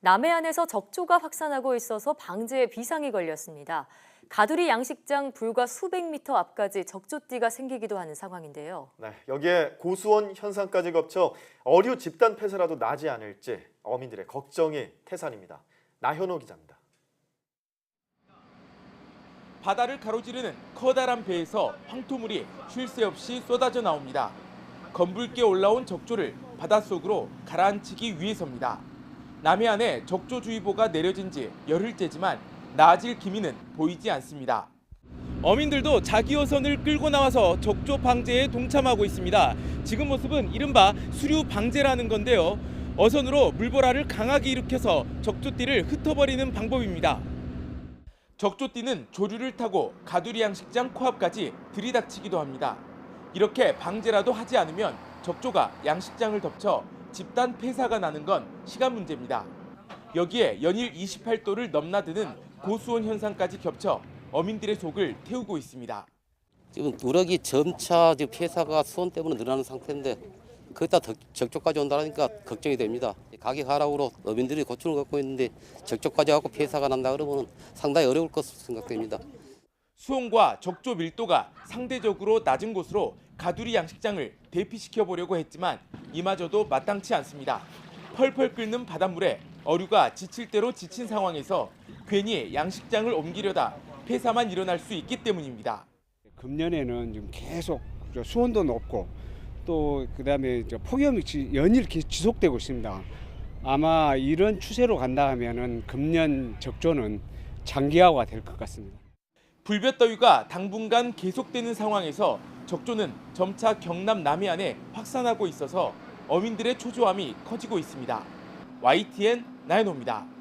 남해안에서 적조가 확산하고 있어서 방제에 비상이 걸렸습니다. 가두리 양식장 불과 수백 미터 앞까지 적조띠가 생기기도 하는 상황인데요. 네, 여기에 고수원 현상까지 겹쳐 어류 집단 폐사라도 나지 않을지 어민들의 걱정이 태산입니다. 나현호 기자입니다. 바다를 가로지르는 커다란 배에서 황토물이 쉴 새 없이 쏟아져 나옵니다. 검붉게 올라온 적조를 바닷속으로 가라앉히기 위해서입니다. 남해안에 적조주의보가 내려진 지 열흘째지만 나아질 기미는 보이지 않습니다. 어민들도 자기 어선을 끌고 나와서 적조 방제에 동참하고 있습니다. 지금 모습은 이른바 수류 방제라는 건데요. 어선으로 물보라를 강하게 일으켜서 적조띠를 흩어버리는 방법입니다. 적조띠는 조류를 타고 가두리 양식장 코앞까지 들이닥치기도 합니다. 이렇게 방제라도 하지 않으면 적조가 양식장을 덮쳐 집단 폐사가 나는 건 시간 문제입니다. 여기에 연일 28도를 넘나드는 고수온 현상까지 겹쳐 어민들의 속을 태우고 있습니다. 지금 우럭이 점차 지금 폐사가 수온 때문에 늘어나는 상태인데 거기다 더 적조까지 온다니까 걱정이 됩니다. 가격 하락으로 어민들이 고충을 갖고 있는데 적조까지 하고 폐사가 난다 그러면 상당히 어려울 것으로 생각됩니다. 수온과 적조 밀도가 상대적으로 낮은 곳으로 가두리 양식장을 대피시켜 보려고 했지만 이마저도 마땅치 않습니다. 펄펄 끓는 바닷물에 어류가 지칠 대로 지친 상황에서 괜히 양식장을 옮기려다 폐사만 일어날 수 있기 때문입니다. 금년에는 지금 계속 저 수온도 높고 또 그다음에 저 폭염이 지- 연일 기- 지속되고 있습니다. 아마 이런 추세로 간다 하면은 금년 적조는 장기화가 될 것 같습니다. 불볕더위가 당분간 계속되는 상황에서 적조는 점차 경남 남해안에 확산하고 있어서 어민들의 초조함이 커지고 있습니다. YTN 나연호입니다.